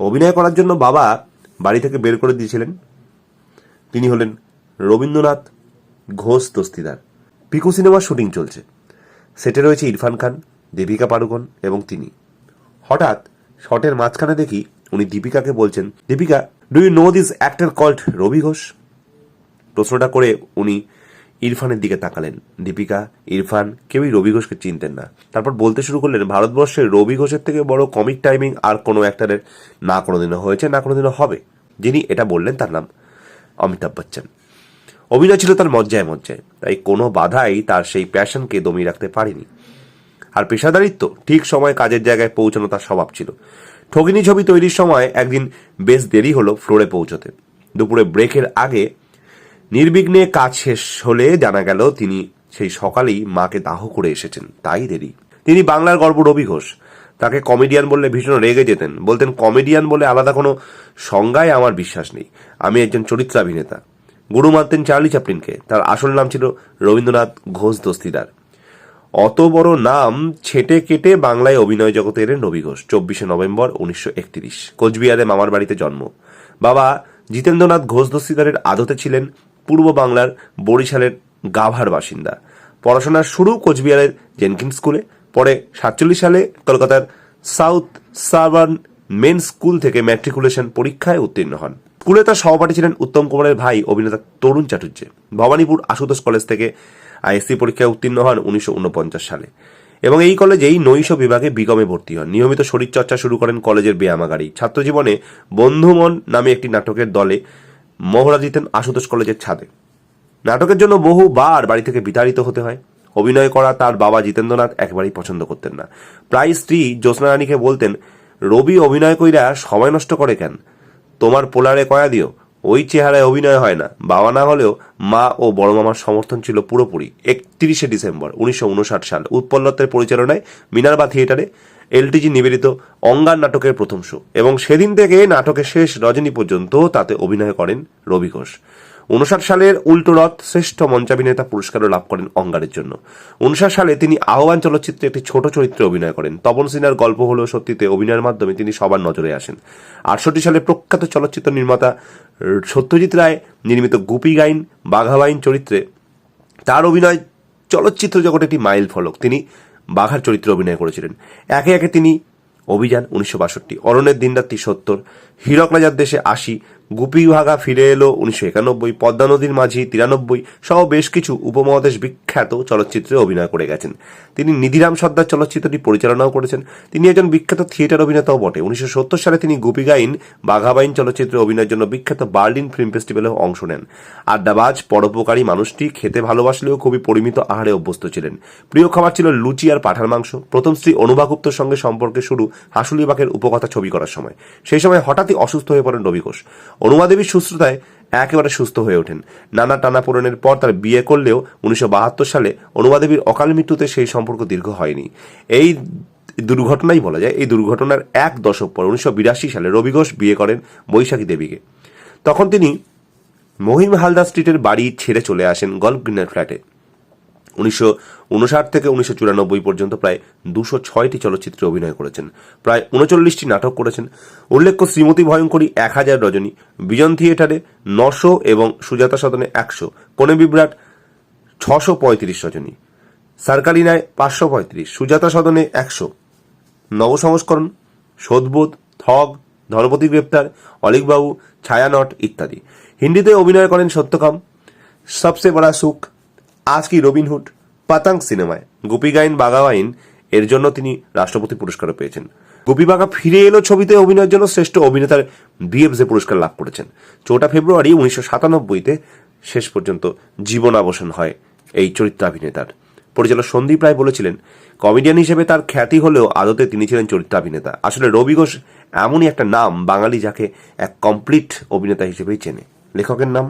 অভিনয় করার জন্য বাবা বাড়ি থেকে বের করে দিয়েছিলেন। তিনি হলেন রবীন্দ্রনাথ ঘোষ দস্তিদার। পিকু সিনেমার শুটিং চলছে। সেটে রয়েছে ইরফান খান দেবিকা পাড়ুকোন এবং তিনি। হঠাৎ শটের মাঝখানে দেখি উনি দীপিকাকে বলছেন, Deepika do you know this actor called Rabi Ghosh? প্রশ্নটা করে উনি ইরফানের দিকে তাকালেন। দীপিকা, ইরফান কেউই রবি ঘোষকে চিনতেন না। তারপর বলতে শুরু করলেন ভারতবর্ষের রবি ঘোষের থেকে বড় কমিক টাইমিং আর কোনো অ্যাক্টারের না কোনোদিনও হয়েছে, না কোনোদিনও হবে, যিনি এটা বললেন তার নাম অমিতাভ বচ্চন। অভিনয় ছিল তার মজ্জায় মজ্জায়, তাই কোনো বাধাই তার সেই প্যাশনকে দমিয়ে রাখতে পারেনি। আর পেশাদারিত্ব, ঠিক সময় কাজের জায়গায় পৌঁছানো তার স্বভাব ছিল। ঠগিনী ছবি তৈরির সময় একদিন বেশ দেরি হলো ফ্লোরে পৌঁছতে। দুপুরে ব্রেকের আগে নির্বিঘ্নে কাজ শেষ হলে জানা গেল তিনি সেই সকালেই মাকে দাহ করে এসেছেন। তাই দেরি। তিনি বাংলার গর্ব রবি ঘোষ। তাকে কমেডিয়ান বললে ভীষণ রেগে যেতেন। বলতেন, কমেডিয়ান বলে আলাদা কোনো সংজ্ঞায় আমার বিশ্বাস নেই। আমি একজন চরিত্রাভিনেতা গুরু মানতেন চার্লি চ্যাপলিনকে। তার আসল নাম ছিল রবীন্দ্রনাথ ঘোষ দস্তিদার। অত বড় নাম ছেটে কেটে বাংলায় অভিনয় জগতে এলেন রবি ঘোষ। চব্বিশে নভেম্বর উনিশশো একত্রিশ। কোচবিহারে মামার বাড়িতে জন্ম। বাবা জিতেন্দ্রনাথ ঘোষ দস্তিদারের আদতে ছিলেন। পূর্ব বাংলার বরিশালের গাভার বাসিন্দা। পড়াশোনার শুরু কোচবিহারের জেনকিন স্কুলে, পরে সাতচল্লিশ সালে কলকাতার সাউথ সাবার্ন মেন স্কুল থেকে ম্যাট্রিকুলেশন পরীক্ষায় উত্তীর্ণ হন। স্কুলে তার সহপাঠী ছিলেন উত্তম কুমারের ভাই অভিনেতা তরুণ চাটুর্যে ভবানীপুর আশুতোষ কলেজ থেকে আইএসসি পরীক্ষায় উত্তীর্ণ হন উনিশশো উনপঞ্চাশ সালে। এবং এই কলেজেই নৈশ বিভাগে বিগমে ভর্তি হন। নিয়মিত শরীরচর্চা শুরু করেন কলেজের ব্যায়ামাগারী ছাত্রজীবনে বন্ধুমন নামে একটি নাটকের দলে মহড়া দিতেন আশুতোষ কলেজের ছাদে। নাটকের জন্য বহুবার বাড়ি থেকে বিতাড়িত হতে হয়। অভিনয় করা তার বাবা জিতেন্দ্রনাথ একবারই পছন্দ করতেন না। প্রায় স্ত্রী জ্যোৎস্না রানীকে বলতেন, রবি অভিনয় কইরা সময় নষ্ট করে কেন? তোমার পোলারে কয়া দিও, ওই চেহারায় অভিনয় হয় না। বাবা না হলেও মা ও বড় মামার সমর্থন ছিল পুরোপুরি। একত্রিশে ডিসেম্বর, উনিশশো উনষাট সাল উৎপল্লত্বের পরিচালনায় মিনারবা থিয়েটারে এলটিজি নিবেদিত অঙ্গার নাটকের প্রথম শো। এবং সেদিন থেকে নাটকের শেষ রজনী পর্যন্ত তাতে অভিনয় করেন রবি ঘোষ। উনষাট সালের উল্টো রথ শ্রেষ্ঠ মঞ্চাভিনেতা পুরস্কারও লাভ করেন অঙ্গারের জন্য। উনষাট সালে তিনি আহ্বান চলচ্চিত্রে একটি ছোট চরিত্রে অভিনয় করেন। তপন সিনহার গল্প হলেও সত্যিতে অভিনয়ের মাধ্যমে তিনি সবার নজরে আসেন। আটষট্টি সালে প্রখ্যাত চলচ্চিত্র নির্মাতা সত্যজিৎ রায় নির্মিত গুপি গাইন বাঘাবাইন চরিত্রে তার অভিনয় চলচ্চিত্র জগতে একটি মাইল ফলক। তিনি বাঘার চরিত্রে অভিনয় করেছিলেন। একে একে তিনি অভিযান উনিশশো বাষট্টি, অরণ্যের দিনরাত্রি সত্তর, হীরক রাজার দেশে আশি গুপি ভাগা ফিরে এলো উনিশশো একানব্বই, পদ্মা নদীর মাঝি তিরানব্বই সহ বেশ কিছু উপমহাদেশ বিখ্যাত চলচ্চিত্রে অভিনয় করে গেছেন। তিনি নিধিরাম সর্দার চলচ্চিত্রটি পরিচালনাও করেছেন। তিনি একজন বিখ্যাত থিয়েটার অভিনেতাও বটে। উনিশশো সত্তর সালে তিনি গুপি গাইন বাঘাবাইন চলচ্চিত্রে অভিনয়ের জন্য বিখ্যাত বার্লিন ফিল্ম ফেস্টিভ্যালেও অংশ নেন। আড্ডাবাজ, পরোপকারী মানুষটি খেতে ভালোবাসলেও খুবই পরিমিত আহারে অভ্যস্ত ছিলেন। প্রিয় খাবার ছিল লুচি আর পাঠার মাংস। প্রথম স্ত্রী অনুভা গুপ্তর সঙ্গে সম্পর্কে শুরু হাসুলিবাগের উপকথা ছবি করার সময়। সেই সময় হঠাৎই অসুস্থ হয়ে পড়েন রবি ঘোষ। অনুমা দেবীর সুস্থতায় একেবারে সুস্থ হয়ে ওঠেন। নানা টানাপোড়েনের পর তার বিয়ে করলেও উনিশশো বাহাত্তর সালে অনুমা দেবীর অকাল মৃত্যুতে সেই সম্পর্ক দীর্ঘ হয়নি। এই দুর্ঘটনাই বলা যায়, এই দুর্ঘটনার এক দশক পর উনিশশো বিরাশি সালে রবি ঘোষ বিয়ে করেন বৈশাখী দেবীকে। তখন তিনি মহিম হালদার স্ট্রিটের বাড়ি ছেড়ে চলে আসেন গল্ফ গ্রিনের ফ্ল্যাটে। উনিশশো উনষাট থেকে উনিশশো চুরানব্বই পর্যন্ত প্রায় দুশো ছয়টি চলচ্চিত্রে অভিনয় করেছেন। প্রায় উনচল্লিশটি নাটক করেছেন। উল্লেখ্য, শ্রীমতী ভয়ঙ্করী এক হাজার রজনী, বিজন থিয়েটারে নশো এবং সুজাতা সদনে একশো, কোনে বিভ্রাট ছশো পঁয়ত্রিশ রজনী, সার্কালিনায় পাঁচশো পঁয়ত্রিশ, সুজাতা সদনে একশো, নবসংস্করণ শোধবোধ থগ, ধনপতি গ্রেপ্তার, অলিকবাবু, ছায়ানট ইত্যাদি। হিন্দিতে অভিনয় করেন সত্যকাম, সবসে বড়া সুখ আজ কি রবিনহুড পাতাং সিনেমায়। গোপী গাইন বাগাওয়াইন এর জন্য তিনি রাষ্ট্রপতি পুরস্কারও পেয়েছেন। গোপী বাগা ফিরে এলো ছবিতে অভিনয়ের জন্য শ্রেষ্ঠ অভিনেতার বিএফজে পুরস্কার লাভ করেছেন। চৌঠা ফেব্রুয়ারি উনিশশো সাতানব্বইতে শেষ পর্যন্ত জীবনাবসান হয় এই চরিত্রাভিনেতার পরিচালক সন্দীপ রায় বলেছিলেন, কমেডিয়ান হিসেবে তার খ্যাতি হলেও আদতে তিনি ছিলেন চরিত্রাভিনেতা আসলে রবি ঘোষ এমনই একটা নাম বাঙালি যাকে এক কমপ্লিট অভিনেতা হিসেবেই চেনে। লেখকের নাম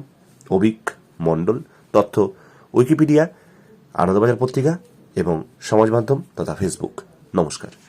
অভিক মণ্ডল। তথ্য উইকিপিডিয়া আনন্দবাজার পত্রিকা এবং সমাজ মাধ্যম তথা ফেসবুক। নমস্কার।